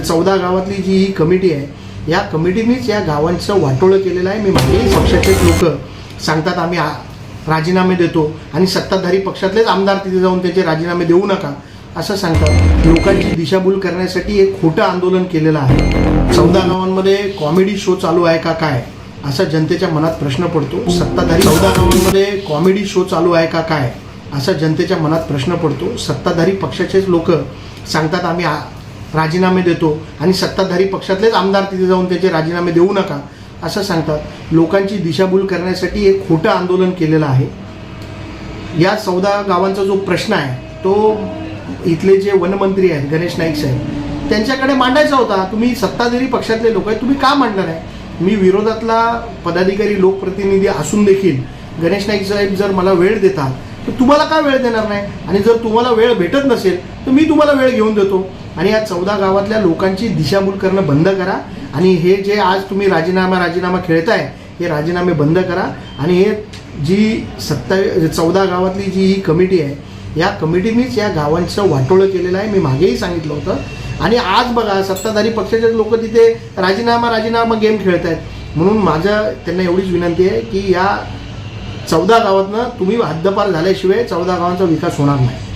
चौदा गावातली जी ही कमिटी आहे या कमिटीनेच या गावांचं वाटोळं केलेलं आहे. मी मागेही पक्षाचे लोक सांगतात आम्ही राजीनामे देतो. आणि सत्ताधारी पक्षातलेच आमदार तिथे जाऊन त्याचे राजीनामे देऊ नका असं सांगतात. लोकांची दिशाभूल करण्यासाठी एक खोटं आंदोलन केलेलं आहे. चौदा गावांमध्ये कॉमेडी शो चालू आहे का काय असा जनतेच्या मनात प्रश्न पडतो. सत्ताधारी चौदा गावांमध्ये कॉमेडी शो चालू आहे का काय असा जनतेच्या मनात प्रश्न पडतो. सत्ताधारी पक्षाचेच लोक सांगतात आम्ही राजीनामे देतो आणि सत्ताधारी पक्षातलेच आमदार तिथे जाऊन त्याचे राजीनामे देऊ नका असं सांगतात. लोकांची दिशाभूल करण्यासाठी एक खोटं आंदोलन केलेलं आहे. या चौदा गावांचा जो प्रश्न आहे तो इथले जे वनमंत्री आहेत गणेश नाईक साहेब त्यांच्याकडे मांडायचा होता. तुम्ही सत्ताधारी पक्षातले लोक आहेत तुम्ही का मांडणार नाही मी विरोधातला पदाधिकारी लोकप्रतिनिधी असून देखील गणेश नाईक साहेब जर मला वेळ देतात तर तुम्हाला का वेळ देणार नाही? आणि जर तुम्हाला वेळ भेटत नसेल तर मी तुम्हाला वेळ घेऊन देतो. आणि या चौदा गावातल्या लोकांची दिशाभूल करणं बंद करा. आणि हे जे आज तुम्ही राजीनामा राजीनामा खेळताय हे राजीनामे बंद करा. आणि हे जी सत्ता चौदा गावातली जी ही कमिटी आहे या कमिटीनीच या गावांचं वाटोळं केलेलं आहे. मी मागेही सांगितलं होतं. आणि आज बघा सत्ताधारी पक्षाचे लोक तिथे राजीनामा राजीनामा गेम खेळत आहेत म्हणून माझं त्यांना एवढीच विनंती आहे की या चौदा गावातनं तुम्ही हद्दपार झाल्याशिवाय चौदा गावांचा विकास होणार नाही.